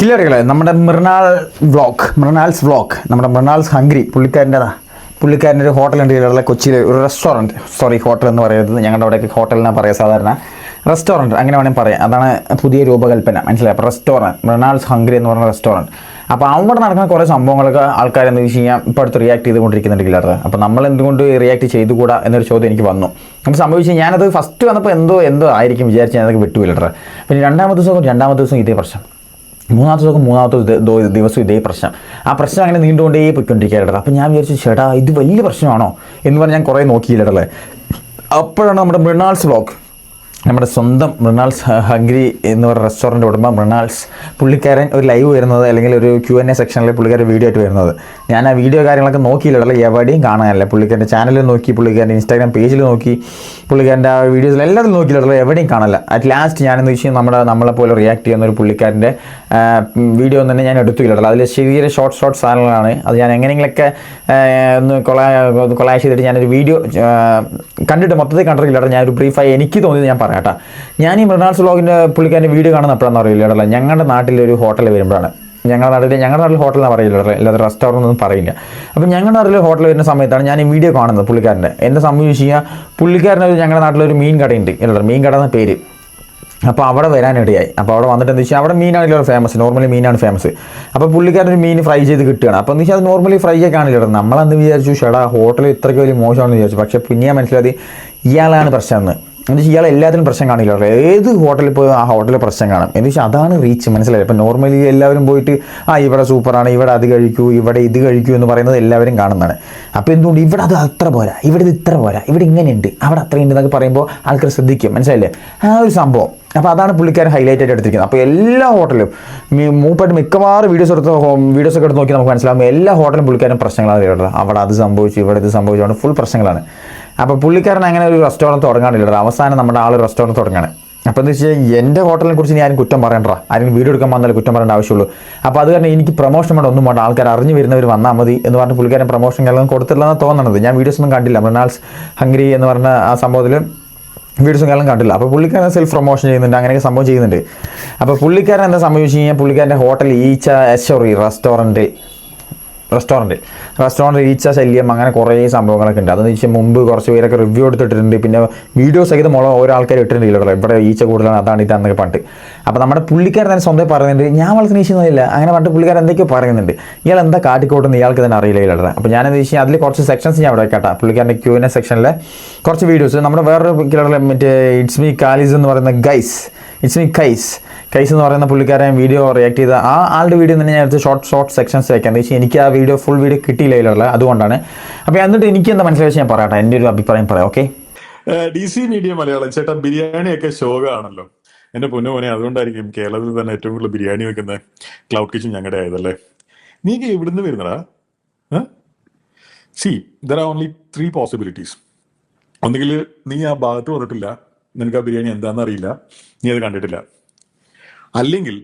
കില്ലറികളെ നമ്മുടെ Mrinal vlog മൃണാൾസ് vlog നമ്മുടെ മൃണാൾസ് hungry പുള്ളിക്കാരന്റെതാ പുള്ളിക്കാരന്റെ ഒരു ഹോട്ടൽ ഉണ്ട് ഇവിടെ കൊച്ചിയിൽ ഒരു റെസ്റ്റോറന്റ് സോറി ഹോട്ടൽ എന്ന് പറയുന്നത് ഞങ്ങളുടെ അവിടെയൊക്കെ ഹോട്ടൽ എന്നാണ് പറയുക സാധാരണ. റെസ്റ്റോറന്റ് അങ്ങനെ വേണമെങ്കിൽ പറയാം. അതാണ് പുതിയ രൂപകൽപ്പന. മനസ്സിലായി? അപ്പോൾ റെസ്റ്റോറന്റ് മൃണാൾസ് ഹംഗ്രി എന്ന് പറയുന്ന റെസ്റ്റോറന്റ് അപ്പോൾ അവിടെ നടക്കുന്ന കുറേ സംഭവങ്ങളൊക്കെ ആൾക്കാർ എന്താ വെച്ച് കഴിഞ്ഞാൽ ഇപ്പോൾ അടുത്ത് റിയാക്ട് ചെയ്തുകൊണ്ടിരിക്കുന്നുണ്ട് കില്ലർ അപ്പോൾ നമ്മൾ എന്തുകൊണ്ട് റിയാക്ട് ചെയ്തുകൂടാ എന്നൊരു ചോദ്യം എനിക്ക് വന്നു. അപ്പോൾ സംഭവിച്ചു ഞാനത് ഫസ്റ്റ് വന്നപ്പോൾ എന്തോ എന്തോ ആയിരിക്കും വിചാരിച്ച് ഞാനതൊക്കെ വിട്ടു കില്ലർ പിന്നെ രണ്ടാമത്തെ ദിവസം രണ്ടാമത്തെ ദിവസം ഇതേ പ്രശ്നം. മൂന്നാമത്തെ ദിവസം മൂന്നാമത്തെ ദിവസം ഇതേ പ്രശ്നം. ആ പ്രശ്നം അങ്ങനെ നീണ്ടുകൊണ്ടേ പോയിക്കൊണ്ടിരിക്കുകയായിരുന്നു അപ്പം ഞാൻ വിചാരിച്ചു ചേട്ടാ ഇത് വലിയ പ്രശ്നമാണോ? എന്ന് പറഞ്ഞ് ഞാൻ കുറേ നോക്കിയില്ലടല്ലേ അപ്പോഴാണ് നമ്മുടെ മൃണാൾസ് വ്ളോഗ് നമ്മുടെ സ്വന്തം മൃണാൾസ് ഹംഗ്രി എന്ന് പറയുന്ന റെസ്റ്റോറന്റ് ഉടമ മൃണാൾസ് പുള്ളിക്കാരൻ ഒരു ലൈവ് വരുന്നത് അല്ലെങ്കിൽ ഒരു ക്യു എൻ എ സെക്ഷനിൽ പുള്ളിക്കാരൻ വീഡിയോ ആയിട്ട് വരുന്നത്. ഞാൻ ആ വീഡിയോ കാര്യങ്ങളൊക്കെ നോക്കിയില്ല എവിടെയും കാണാനല്ല. പുള്ളിക്കാരന്റെ ചാനലിൽ നോക്കി പുള്ളിക്കാരന്റെ ഇൻസ്റ്റാഗ്രാം പേജിൽ നോക്കി പുള്ളിക്കാരന്റെ ആ വീഡിയോസിൽ എല്ലാത്തിലും നോക്കിയില്ലടല്ലേ എവിടെയും കാണല്ല അറ്റ് ലാസ്റ്റ് ഞാനെന്ന് വെച്ചാൽ നമ്മുടെ നമ്മളെ പോലെ റിയാക്ട് ചെയ്യുന്ന ഒരു പുള്ളിക്കാരന്റെ വീഡിയോ ഒന്നും തന്നെ ഞാൻ എടുത്തില്ലടല്ലോ അതിൽ ചെറിയ ഷോർട്ട് ഷോർട്ട് സാധനങ്ങളാണ്. അത് ഞാൻ എങ്ങനെയെങ്കിലൊക്കെ ഒന്ന് കൊള കൊളാഷ് ചെയ്തിട്ട് ഞാനൊരു വീഡിയോ കണ്ടിട്ട് മൊത്തത്തിൽ കണ്ടിട്ടില്ല ഞാനൊരു ബ്രീഫായി എനിക്ക് തോന്നിയത് ഞാൻ പറയാട്ടാ ഞാൻ ഈ മൃണാൾസ് വ്ളോഗിന്റെ പുള്ളിക്കാരന്റെ വീഡിയോ കാണുന്ന എപ്പോഴാണെന്ന് അറിയില്ല ഞങ്ങളുടെ നാട്ടിൽ ഒരു ഹോട്ടൽ വരുമ്പോഴാണ്. ഞങ്ങളുടെ നാട്ടിൽ ഞങ്ങളുടെ നാട്ടിൽ ഹോട്ടൽ എന്ന് പറയില്ല അല്ലാതെ റെസ്റ്റോറന്റ് ഒന്നും പറയില്ല. അപ്പോൾ ഞങ്ങളുടെ നാട്ടിൽ ഹോട്ടൽ വരുന്ന സമയത്താണ് ഞാൻ ഈ വീഡിയോ കാണുന്നത് പുള്ളിക്കാരന്റെ. എന്റെ സംഭവിച്ചു കഴിഞ്ഞാൽ പുള്ളിക്കാരനൊരു ഞങ്ങളുടെ നാട്ടിലൊരു മീൻ കടയുണ്ട്. ഇല്ല മീൻ കട എന്ന പേര്. അപ്പോൾ അവിടെ വരാനിടയായി അപ്പോൾ അവിടെ വന്നിട്ട് എന്താ വെച്ചാൽ അവിടെ മീനാണല്ലോ ഫേമസ് നോർമലി മീനാണ് ഫേമസ് അപ്പോൾ പുള്ളിക്കാരൻ ഒരു മീൻ ഫ്രൈ ചെയ്ത് കിട്ടുകയാണ്. അപ്പോൾ എന്ന് വെച്ചാൽ അത് നോർമലി ഫ്രൈ ഒക്കെ കാണില്ല നമ്മളന്ന് വിചാരിച്ചു ഷടാ ഹോട്ടൽ ഇത്രയ്ക്ക് വലിയ മോശമാണെന്ന് വിചാരിച്ചു. പക്ഷേ പിന്നെ മനസ്സിലായത് ഇയാളാണ് പ്രശ്നം എന്ന് വെച്ചാൽ ഇയാൾ എല്ലാത്തിനും പ്രശ്നം കാണില്ല. ഏത് ഹോട്ടലിൽ പോയി ആ ഹോട്ടലിൽ പ്രശ്നം കാണും? എന്ന് വെച്ചാൽ അതാണ് റീച്ച് മനസ്സിലായി ഇപ്പം നോർമലി എല്ലാവരും പോയിട്ട് ആ ഇവിടെ സൂപ്പറാണ് ഇവിടെ അത് കഴിക്കൂ ഇവിടെ ഇത് കഴിക്കൂ എന്ന് പറയുന്നത് എല്ലാവരും കാണുന്നതാണ്. അപ്പോൾ എന്തുകൊണ്ട് ഇവിടെ അത് അത്ര പോരാ? ഇവിടെ ഇത് ഇത്ര പോരാ? ഇവിടെ ഇങ്ങനെയുണ്ട്. അവിടെ അത്രയുണ്ട് എന്നൊക്കെ പറയുമ്പോൾ ആൾക്കാർ ശ്രദ്ധിക്കും. മനസ്സിലായില്ലേ? ആ ഒരു സംഭവം. അപ്പോൾ അതാണ് പുള്ളിക്കാരൻ ഹൈലൈറ്റ് ആയിട്ട് എടുത്തിരിക്കുന്നത്. അപ്പോൾ എല്ലാ ഹോട്ടലും മീ- മൂപ്പായിട്ട് മിക്കവാറും വീഡിയോസ് എടുത്ത് വീഡിയോസ് ഒക്കെ എടുത്ത് നോക്കി നമുക്ക് മനസ്സിലാവും എല്ലാ ഹോട്ടലും പുള്ളിക്കാരൻ പ്രശ്നങ്ങളാണ് അവിടെ അത് സംഭവിച്ചു ഇവിടെ ഇത് സംഭവിച്ചു അവിടെ ഫുൾ പ്രശ്നങ്ങളാണ്. അപ്പോൾ പുള്ളിക്കാരൻ അങ്ങനെ ഒരു റെസ്റ്റോറന്റ് തുടങ്ങാനില്ല അവസാനം നമ്മുടെ ആൾ റെസ്റ്റോറന്റ് തുടങ്ങാണ്. അപ്പോൾ എന്ന് വെച്ചാൽ എന്റെ ഹോട്ടലിനെ കുറിച്ച് ഞാൻ ആരും കുറ്റം പറയണ്ട ആരും വീഡിയോ എടുക്കാൻ വന്നാൽ കുറ്റം പറയേണ്ട ആവശ്യമുള്ളൂ. അപ്പോൾ അത് കാരണം എനിക്ക് പ്രൊമോഷൻ വേണ്ട ഒന്നും വേണ്ട. ആൾക്കാർ അറിഞ്ഞു വരുന്നവർ വന്നാൽ മതി എന്ന് പറഞ്ഞ് പുള്ളിക്കാരൻ പ്രൊമോഷൻ കാര്യങ്ങളും കൊടുത്തില്ലെന്ന് തോന്നണത്. ഞാൻ വീഡിയോസ് ഒന്നും കണ്ടില്ല. മൃണാൾസ് ഹംഗ്രി എന്ന് പറഞ്ഞ ആ സംഭവത്തിൽ വീഡിയോസും കാലം കണ്ടില്ല. അപ്പോൾ പുള്ളിക്കാരൻ സെൽഫ് പ്രൊമോഷൻ ചെയ്യുന്നുണ്ട്. അങ്ങനെയൊക്കെ സംഭവം ചെയ്യുന്നുണ്ട്. അപ്പോൾ പുള്ളിക്കാരൻ എന്താ സംഭവിച്ചു കഴിഞ്ഞാൽ പുള്ളിക്കാരന്റെ ഹോട്ടൽ ഈച്ച സോറി റെസ്റ്റോറന്റ് റെസ്റ്റോറന്റ് റെസ്റ്റോറന്റ് ഈച്ച ശല്യം അങ്ങനെ കുറേ സംഭവങ്ങളൊക്കെ ഉണ്ട്. അതെന്ന് വെച്ചാൽ മുമ്പ് കുറച്ച് പേരൊക്കെ റിവ്യൂ എടുത്തിട്ടുണ്ട് പിന്നെ വീഡിയോസ് സഹിതം ഓരോ ആൾക്കാർ ഇട്ടിട്ടുണ്ട് ഇവിടെ ഈച്ച കൂടുതലാണ്? അതാണ് ഇതാന്നൊക്കെ പറഞ്ഞിട്ട്. അപ്പോൾ നമ്മുടെ പുള്ളിക്കാരൻ തന്നെ സ്വന്തം പറയുന്നുണ്ട് ഞാൻ വളർത്തുന്ന ഈച്ചയൊന്നുമില്ല അങ്ങനെ പറഞ്ഞിട്ട് പുള്ളിക്കാരൻ എന്തൊക്കെയോ പറയുന്നുണ്ട്. ഇയാൾ എന്താ കാട്ടിക്കോട്ടെന്ന് ഇയാൾക്ക് തന്നെ അറിയില്ല ഇല്ലാതെ അപ്പോൾ ഞാൻ എന്താ വെച്ചാൽ അതിൽ കുറച്ച് സെക്ഷൻസ് ഞാൻ അവിടെ കേട്ടാ. പുള്ളിക്കാരന്റെ ക്യൂ എൻ സെക്ഷനിലെ കുറച്ച് വീഡിയോസ് നമ്മുടെ വേറൊരു കിലറിലെ മറ്റേ ഇറ്റ്സ് മീ കാലിസ് എന്ന് പറയുന്ന ഗൈസ് ഇറ്റ്സ് മീ കൈസ് കൈസ് എന്ന് പറയുന്ന പുള്ളിക്കാരൻ വീഡിയോ റിയാക്ട് ചെയ്ത ആ ആളുടെ വീഡിയോ തന്നെ ഞാൻ എടുത്ത് ഷോർട്ട് ഷോർട്ട് സെക്ഷൻസ് വെക്കാം. വെച്ചാൽ എനിക്ക് ആ വീഡിയോ ഫുൾ വീഡിയോ കിട്ടിയില്ല അതുകൊണ്ടാണ്. അപ്പോൾ എന്നിട്ട് എനിക്ക് എന്താ മനസ്സിലായി ഞാൻ പറയാട്ടെ എന്റെ ഒരു അഭിപ്രായം പറയാം okay D C media Malayalam ചേട്ടാ ബിരിയാണി ഒക്കെ എന്റെ പൊന്നു മോനെ അതുകൊണ്ടായിരിക്കും കേരളത്തിൽ തന്നെ ഏറ്റവും കൂടുതൽ ബിരിയാണി വെക്കുന്ന ക്ലൗഡ് കിച്ചൺ ഞങ്ങളുടെ ആയതല്ലേ? നീക്ക് എവിടുന്ന് വരുന്നടാ. See there are only three possibilities ഒന്നുകിൽ നീ ആ ഭാഗത്ത് വന്നിട്ടില്ല. നിനക്ക് ആ ബിരിയാണി എന്താണെന്ന് അറിയില്ല. നീ അത് കണ്ടിട്ടില്ല. അല്ലെങ്കിൽ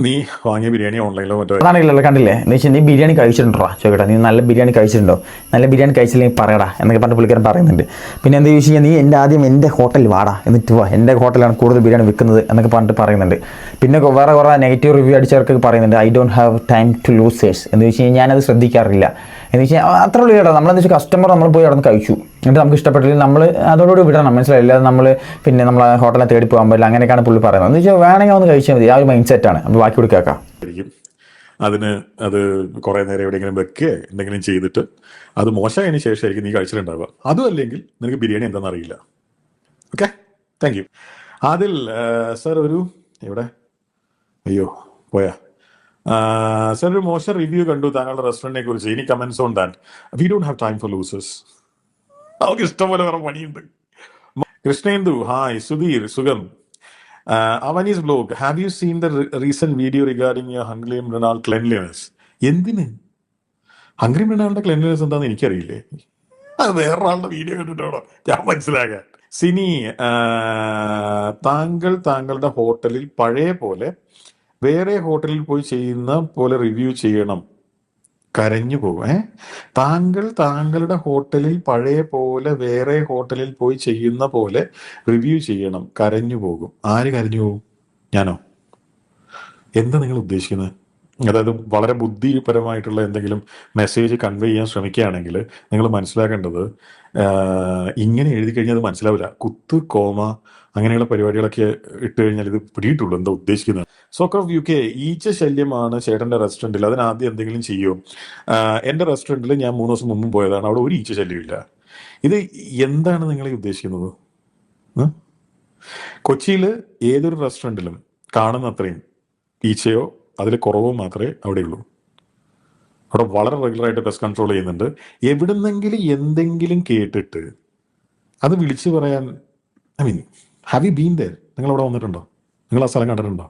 നീ വാങ്ങിയ ബിരിയാണി ഓൺലൈനിലോ മറ്റോ? അതാണല്ലോ കണ്ടില്ലേ? എന്ന് വെച്ചാൽ നീ ബിരിയാണി കഴിച്ചിട്ടുണ്ടോ? ചോദിക്കട്ടെ നീ നല്ല ബിരിയാണി കഴിച്ചിട്ടുണ്ടോ? നല്ല ബിരിയാണി കഴിച്ചില്ലെങ്കിൽ പറയടാ എന്നൊക്കെ പറഞ്ഞ പുള്ളിക്കാരൻ പറയുന്നുണ്ട്. പിന്നെ എന്താ ചോദിച്ചു കഴിഞ്ഞാൽ നീ എന്റെ ആദ്യം എന്റെ ഹോട്ടലിൽ വാടാ എന്നിട്ട് വാ എന്റെ ഹോട്ടലാണ് കൂടുതൽ ബിരിയാണി വിൽക്കുന്നത് എന്നൊക്കെ പറഞ്ഞിട്ട് പറയുന്നുണ്ട്. പിന്നെ വേറെ കുറേ നെഗറ്റീവ് റിവ്യൂ അടിച്ചവർക്ക് പറയുന്നുണ്ട് I don't have time to losers എന്ന് വെച്ച് കഴിഞ്ഞാൽ ഞാനത് ശ്രദ്ധിക്കാറില്ല. എന്ന് വെച്ചാൽ അത്ര ഉള്ളൂ കേട്ടോ നമ്മളെന്ന് വെച്ചാൽ കസ്റ്റമർ നമ്മൾ പോയി അവിടെ നിന്ന് കഴിച്ചു. എന്നിട്ട് നമുക്ക് ഇഷ്ടപ്പെട്ടില്ലെങ്കിൽ നമ്മൾ അതോടുകൂടി വിടണം. മനസ്സിലായില്ല? നമ്മൾ പിന്നെ നമ്മൾ ഹോട്ടലിനെ തേടി പോകാൻ പറ്റില്ല. അങ്ങനെയൊക്കെയാണ് പുള്ളി പറയുന്നത്. എന്ന് വെച്ചാൽ വേണമെങ്കിൽ ഒന്ന് കഴിച്ചാൽ മതി. ആ ഒരു മൈൻഡ് സെറ്റാണ് അപ്പോൾ ബാക്കി കൂടി കേൾക്കാം. അതിന് അത് കുറെ നേരം എവിടെയെങ്കിലും വെക്കുക എന്തെങ്കിലും ചെയ്തിട്ട് അത് മോശമായതിനു ശേഷമായിരിക്കും നീ കഴിച്ചിട്ടുണ്ടാവുക. അതും അല്ലെങ്കിൽ നിനക്ക് ബിരിയാണി എന്താണെന്ന് അറിയില്ല. ഓക്കെ താങ്ക് യു അതിൽ സർ ഒരു എവിടെ? അയ്യോ പോയാ. സർ ഒരു മോശം റിവ്യൂ കണ്ടു താങ്കളുടെ റെസ്റ്റോറന്റിനെ കുറിച്ച്. ഇനി comments on that we don't have time for losers നമുക്ക് ഇഷ്ടംപോലെ വേറെ പണിയുണ്ട്. കൃഷ്ണേന്ദു ഹായ് സുധീർ സുഖം Avani's blog. Have you seen the recent video regarding your hungry Mrinal cleanliness എന്തിന്? ഹംഗ്രി മൃണാളിന്റെ ക്ലെൻലിനെസ് എന്താണെന്ന് എനിക്കറിയില്ലേ. അത് വേറൊരാളുടെ വീഡിയോ കണ്ടിട്ടാണോ? ഞാൻ മനസ്സിലാകാൻ സിനി താങ്കൾ താങ്കളുടെ ഹോട്ടലിൽ പഴയ പോലെ വേറെ ഹോട്ടലിൽ പോയി ചെയ്യുന്ന പോലെ റിവ്യൂ ചെയ്യണം. കരഞ്ഞു പോകും. ഏ? താങ്കൾ താങ്കളുടെ ഹോട്ടലിൽ പഴയ പോലെ വേറെ ഹോട്ടലിൽ പോയി ചെയ്യുന്ന പോലെ റിവ്യൂ ചെയ്യണം. കരഞ്ഞു പോകും. ആര് കരഞ്ഞു പോകും? ഞാനോ? എന്താ നിങ്ങൾ ഉദ്ദേശിക്കുന്നത്? അതായത് വളരെ ബുദ്ധിപരമായിട്ടുള്ള എന്തെങ്കിലും മെസ്സേജ് കൺവേ ചെയ്യാൻ ശ്രമിക്കുകയാണെങ്കിൽ നിങ്ങൾ മനസ്സിലാക്കേണ്ടത് ഇങ്ങനെ എഴുതി കഴിഞ്ഞാൽ അത് മനസ്സിലാവില്ല. കുത്ത് കോമ അങ്ങനെയുള്ള പരിപാടികളൊക്കെ ഇട്ട് കഴിഞ്ഞാൽ ഇത് പിടിയിട്ടുള്ളൂ. എന്താ ഉദ്ദേശിക്കുന്നത്? സോക്കർ ഓഫ് യു കെ ഈച്ച ശല്യമാണ് ചേട്ടന്റെ റെസ്റ്റോറന്റിൽ അതിനാദ്യം എന്തെങ്കിലും ചെയ്യും? ആഹ്, എന്റെ റെസ്റ്റോറന്റിൽ ഞാൻ മൂന്ന് ദിവസം മുമ്പ് പോയതാണ്. അവിടെ ഒരു ഈച്ച ശല്യമില്ല ഇത് എന്താണ് നിങ്ങൾ ഉദ്ദേശിക്കുന്നത്? കൊച്ചിയിൽ ഏതൊരു റെസ്റ്റോറന്റിലും കാണുന്ന അത്രയും ഈച്ചയോ അതിൽ കുറവോ മാത്രമേ അവിടെയുള്ളൂ. അവിടെ വളരെ റെഗുലറായിട്ട് പെസ്റ്റ് കൺട്രോൾ ചെയ്യുന്നുണ്ട്. എവിടുന്നെങ്കിലും എന്തെങ്കിലും കേട്ടിട്ട് അത് വിളിച്ചു പറയാൻ I mean have you been there നിങ്ങൾ അവിടെ വന്നിട്ടുണ്ടോ? നിങ്ങൾ ആ സ്ഥലം കണ്ടിട്ടുണ്ടോ?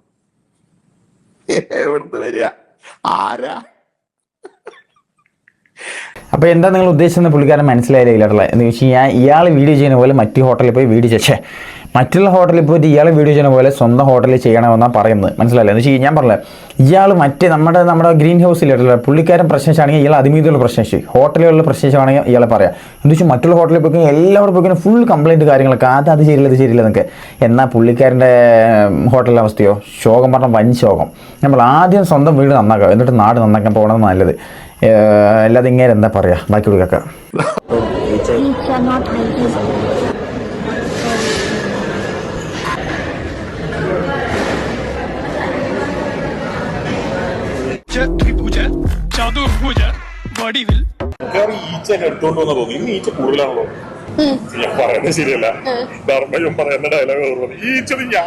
എവിടുന്ന് വരിക? ആരാ? അപ്പോൾ എന്താ നിങ്ങൾ ഉദ്ദേശിച്ചെന്ന് പുള്ളിക്കാരൻ മനസ്സിലായില്ല ഇല്ലാട്ടുള്ള എന്ന് വെച്ച് കഴിഞ്ഞാൽ ഇയാൾ വീഡിയോ ചെയ്യുന്ന പോലെ മറ്റു ഹോട്ടലിൽ പോയി വീഡിയോ ചെയ്യേ. മറ്റുള്ള ഹോട്ടലിൽ പോയിട്ട് ഇയാൾ വീഡിയോ ചെയ്യുന്ന പോലെ സ്വന്തം ഹോട്ടലിൽ ചെയ്യണമെന്നാണ് പറയുന്നത്. മനസ്സിലായില്ല? എന്ന് വെച്ച് കഴിഞ്ഞാൽ ഞാൻ പറഞ്ഞില്ല ഇയാൾ മറ്റേ നമ്മുടെ നമ്മുടെ ഗ്രീൻ ഇല്ല? പുള്ളിക്കാരൻ പ്രശ്നിച്ചാണെങ്കിൽ ഇയാൾ അതിമീതിയുള്ള പ്രശ്നിച്ച്. ഹോട്ടലുകളിൽ പ്രശ്നിച്ചാണെങ്കിൽ ഇയാളെ പറയാം. എന്ന് വെച്ചാൽ മറ്റുള്ള ഹോട്ടലിൽ പോയി എല്ലാവരും പോയി ഫുൾ കംപ്ലൈന്റ് കാര്യങ്ങളൊക്കെ. അത് അത് ശരിയില്ല ഇത് ശരിയില്ല എന്നൊക്കെ. എന്നാൽ പുള്ളിക്കാരന്റെ ഹോട്ടലിലെ അവസ്ഥയോ? ശോകം പറഞ്ഞാൽ വൻ ശോകം. നമ്മൾ ആദ്യം സ്വന്തം വീട് നന്നാക്കുക. എന്നിട്ട് നാട് നന്നാക്കാൻ പോകണത് നല്ലത്. അല്ലാതെ ഇങ്ങനെ എന്താ പറയുക ബാക്കി കൊടുക്കാം വടിവിൽ മിക്കവാറും ഈച്ച എന്നെ എടുത്തോണ്ട് വന്ന തോന്നി ഇന്ന് ഈച്ച കൂടുതലാണല്ലോ. ഞാൻ പറയുന്നത് ശരിയല്ല. ധർമ്മയും പറയുന്ന ഡയലോഗ് ഓർമ്മ ഈച്ച ഞാൻ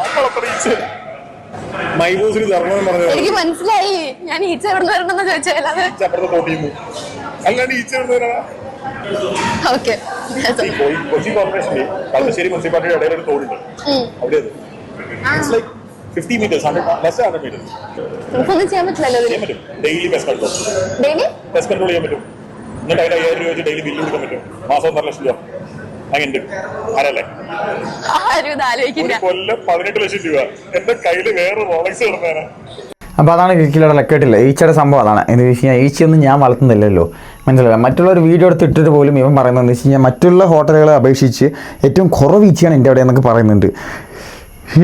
ഈച്ച ധർമ്മം എനിക്ക് മനസ്സിലായി. ഞാൻ ഈച്ച എവിടെ നിന്ന് വരണമെന്ന് ചോദിച്ചാൽ അത്? ഈച്ച അപ്പുറത്തെ തോട്ടിന്നു അല്ലാണ്ട് ഈച്ച എവിടെ വരാ ഓക്കെ. കൊച്ചി കോർപ്പറേഷനിൽ കളമശ്ശേരി മുനിസിപ്പാലിറ്റിയുടെ ഇടയിൽ ഒരു തോടുണ്ട് അവിടെ it's like fifty meters hundred less hundred meters നമുക്കൊന്നും ചെയ്യാൻ പറ്റില്ലല്ലോ ചെയ്യാൻ പറ്റും. Daily pest control daily control ചെയ്യാൻ പറ്റും. എന്നിട്ട് അതിൽ അയ്യായിരം രൂപ വെച്ച് ഡെയിലി ബില്ല് കൊടുക്കാൻ പറ്റും. മാസം ഒന്നര ലക്ഷം രൂപ. അങ്ങനെ ആരല്ലേ? ആരും ഇത് ആലോചിക്കില്ല. ഒരു കൊല്ലം പതിനെട്ട് ലക്ഷം രൂപ. എന്റെ കയ്യിൽ വേറെ റോളക്സ് കിടന്നേനെ. അപ്പോൾ അതാണ് കിക്കിലയുടെ ലക്കേട്ടില്ല ഈച്ചയുടെ സംഭവം അതാണ്. എന്ന് വെച്ച് കഴിഞ്ഞാൽ ഈച്ചയൊന്നും ഞാൻ വളർത്തുന്നില്ലല്ലോ. മനസ്സിലായില്ല മറ്റുള്ളവർ വീഡിയോ എടുത്ത് ഇട്ടിട്ട് പോലും ഇവൻ പറയുന്നത് എന്ന് വെച്ച് കഴിഞ്ഞാൽ മറ്റുള്ള ഹോട്ടലുകളെ അപേക്ഷിച്ച് ഏറ്റവും കുറവ് ഈച്ചയാണ് എന്റെ അവിടെ എന്നൊക്കെ പറയുന്നുണ്ട്.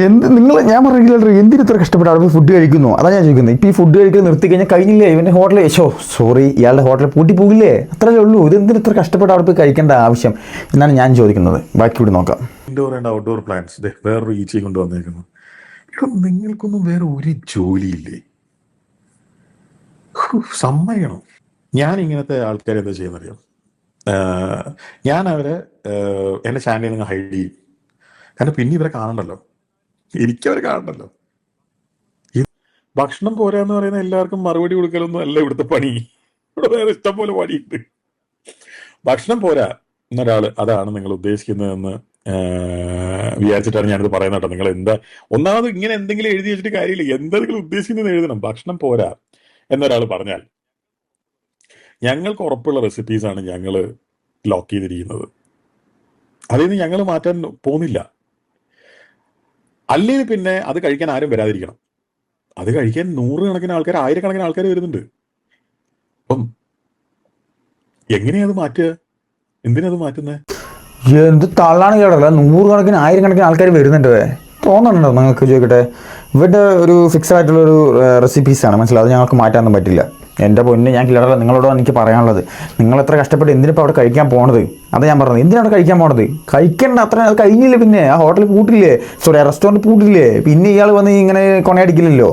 എന്ത് നിങ്ങൾ ഞാൻ പറഞ്ഞില്ല എന്തിന് ഇത്ര കഷ്ടപ്പെട്ട് അവിടെ ഫുഡ് കഴിക്കുന്നു? അതാണ് ഞാൻ ചോദിക്കുന്നത്. ഇപ്പോൾ ഈ ഫുഡ് കഴിക്കൽ നിർത്തി കഴിഞ്ഞാൽ കഴിഞ്ഞില്ലേ ഇവന്റെ ഹോട്ടലിൽ ഷോ സോറി ഇയാളുടെ ഹോട്ടലിൽ പൂട്ടി പോകില്ലേ? അത്രയേ ഉള്ളൂ. ഇത് എന്തിന് ഇത്ര കഷ്ടപ്പെട്ട് അവിടെ പോയി കഴിക്കേണ്ട ആവശ്യം? എന്നാണ് ഞാൻ ചോദിക്കുന്നത്. ബാക്കി ഇവിടെ നോക്കാം. ഇൻഡോർ ആൻഡ് ഔട്ട്ഡോർ പ്ലാന്റ്സ് വേറൊരു ഈച്ചയും കൊണ്ട് വന്നേക്കുന്നു. നിങ്ങൾക്കൊന്നും വേറെ ഒരു ജോലിയില്ലേ? സമ്മതിക്കണം. ഞാൻ ഇങ്ങനത്തെ ആൾക്കാരെ എന്താ ചെയ്യുന്നറിയാം? ഞാൻ അവരെ എന്റെ ചാനലിൽ നിന്ന് ഹൈഡ് ചെയ്യും. കാരണം പിന്നെ ഇവരെ കാണണ്ടല്ലോ. എനിക്കവരെ കാണണ്ടല്ലോ ഭക്ഷണം പോരാന്ന് പറയുന്ന എല്ലാവർക്കും മറുപടി കൊടുക്കലൊന്നും അല്ല ഇവിടുത്തെ പണി. ഇവിടെ വേറെ ഇഷ്ടം പോലെ പണിയുണ്ട്. ഭക്ഷണം പോരാ എന്നൊരാൾ അതാണ് നിങ്ങൾ ഉദ്ദേശിക്കുന്നതെന്ന് വിചാരിച്ചിട്ടാണ് ഞാനിത് പറയുന്നത് കേട്ടോ. നിങ്ങൾ എന്താ ഒന്നാമത് ഇങ്ങനെ എന്തെങ്കിലും എഴുതി വെച്ചിട്ട് കാര്യമില്ല. എന്താ നിങ്ങൾ ഉദ്ദേശിക്കുന്നത് എഴുതണം. ഭക്ഷണം പോരാ എന്നൊരാൾ പറഞ്ഞാൽ ഞങ്ങൾക്ക് ഉറപ്പുള്ള റെസിപ്പീസാണ് ഞങ്ങൾ ലോക്ക് ചെയ്തിരിക്കുന്നത്. അതിൽ നിന്ന് ഞങ്ങൾ മാറ്റാൻ പോകുന്നില്ല. അല്ലെങ്കിൽ പിന്നെ അത് കഴിക്കാൻ ആരും വരാതിരിക്കണം. അത് കഴിക്കാൻ നൂറുകണക്കിന് ആൾക്കാർ ആയിരക്കണക്കിന് ആൾക്കാർ വരുന്നുണ്ട്. അപ്പം എങ്ങനെയാ അത് മാറ്റുക? എന്തിനാ അത് മാറ്റുന്നത് എന്ത് തള്ളാണ് കേട്ടല്ല നൂറുകണക്കിന് ആയിരക്കണക്കിന് ആൾക്കാർ വരുന്നുണ്ട് തോന്നുന്നുണ്ടോ നിങ്ങൾക്ക് ചോദിക്കട്ടെ? ഇവരുടെ ഒരു ഫിക്സഡ് ആയിട്ടുള്ള ഒരു റെസിപ്പീസാണ് മനസ്സിലായത് ഞങ്ങൾക്ക് മാറ്റാനൊന്നും പറ്റില്ല. എന്റെ പൊന്ന് ഞാൻ കിളറല്ല നിങ്ങളോടാണ് എനിക്ക് പറയാനുള്ളത്. നിങ്ങൾ എത്ര കഷ്ടപ്പെട്ട് എന്തിനിപ്പോൾ അവിടെ കഴിക്കാൻ പോണത്? അത് ഞാൻ പറഞ്ഞത്. എന്തിനാണ് കഴിക്കാൻ പോണത്? കഴിക്കേണ്ട. അത്ര അത് കഴിഞ്ഞില്ലേ പിന്നെ? ആ ഹോട്ടൽ പൂട്ടില്ലേ? സോറി റെസ്റ്റോറന്റ് പൂട്ടില്ലേ? പിന്നെ ഇയാൾ വന്ന് ഇങ്ങനെ കൊണയടിക്കില്ലല്ലോ.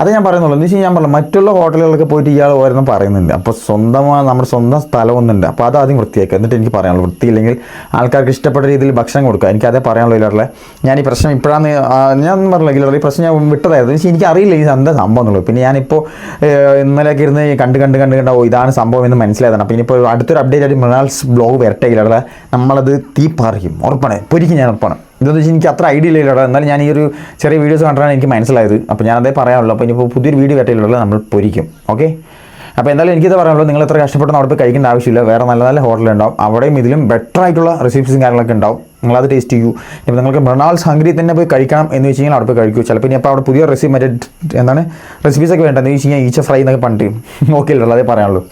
അത് ഞാൻ പറയുന്നുള്ളൂ. എന്ന് വെച്ചാൽ ഞാൻ പറഞ്ഞു മറ്റുള്ള ഹോട്ടലുകളൊക്കെ പോയിട്ട് ഇയാൾ ഓരോന്നും പറയുന്നുണ്ട്. അപ്പോൾ സ്വന്തമായി നമ്മുടെ സ്വന്തം സ്ഥലം ഒന്നുണ്ട്. അപ്പോൾ അത് ആദ്യം വൃത്തിയാക്കുക. എന്നിട്ട് എനിക്ക് പറയാനുള്ളൂ. വൃത്തിയില്ലെങ്കിൽ ആൾക്കാർക്ക് ഇഷ്ടപ്പെട്ട രീതിയിൽ ഭക്ഷണം കൊടുക്കുക. എനിക്ക് അതേ പറയാനുള്ളൂ ഇല്ലാറില്ല ഞാൻ ഈ പ്രശ്നം ഇപ്പോഴാണ് ഞാൻ പറഞ്ഞില്ല. ഈ പ്രശ്നം ഞാൻ വിട്ടതായിരുന്നു. എന്ന് എനിക്ക് അറിയില്ല ഈ എന്താ സംഭവം എന്നുള്ളത്. പിന്നെ ഞാനിപ്പോൾ ഇന്നലെയൊക്കെ ഇരുന്ന് കണ്ട് കണ്ട് കണ്ട് കണ്ട് ഇതാണ് സംഭവം എന്ന് മനസ്സിലായതാണ്. അപ്പോൾ ഇനിയിപ്പോൾ അടുത്തൊരു അപ്ഡേറ്റ് ആയിട്ട് മൃണാൾസ് ബ്ലോഗ് വരട്ടെ ഇല്ലാതെ നമ്മളത് തീ പറിക്കും ഉറപ്പാണ്. പൊരിക്കും ഞാൻ ഉറപ്പാണ്. ഇതെന്ന് വെച്ചാൽ എനിക്ക് അത്ര ഐഡിയ ഇല്ല ഇല്ലാതെ എന്നാലും ഞാൻ ഈ ഒരു ചെറിയ വീഡിയോസ് കണ്ടാണ് എനിക്ക് മനസ്സിലായത്. അപ്പോൾ ഞാൻ അതേ പറയാനുള്ളൂ. അപ്പോൾ ഇനിയിപ്പോൾ പുതിയൊരു വീഡിയോ വരട്ടെ നമ്മൾ പൊരിക്കും. ഓക്കെ അപ്പോൾ എന്തായാലും എനിക്കിത് പറയാനുള്ളൂ. നിങ്ങൾ എത്ര കഷ്ടപ്പെട്ട് അവിടെ പോയി കഴിക്കേണ്ട ആവശ്യമില്ല. വേറെ നല്ല നല്ല ഹോട്ടലുണ്ടാവും അവിടെയും ഇതിലും ബെറ്റർ ആയിട്ടുള്ള റെസിപ്പീസും കാര്യങ്ങളൊക്കെ ഉണ്ടാവും. നിങ്ങളത് ടേസ്റ്റ് ചെയ്യൂ. ഇപ്പോൾ നിങ്ങൾക്ക് മൃണാൾസ് ഹംഗ്രി തന്നെ പോയി കഴിക്കണം എന്ന് വെച്ച് കഴിഞ്ഞാൽ അവിടെ പോയി കഴിക്കൂ. ചിലപ്പോൾ ഇനി അപ്പോൾ അവിടെ പുതിയ റെസിപ്പി മറ്റേ എന്താണ് റെസിപ്പീസൊക്കെ വേണ്ടതെന്ന് വെച്ച് കഴിഞ്ഞാൽ ഈച്ച ഫ്രൈ എന്നൊക്കെ പണ്ട് നോക്കിയില്ലല്ലോ അതേ പറയാനുള്ളൂ.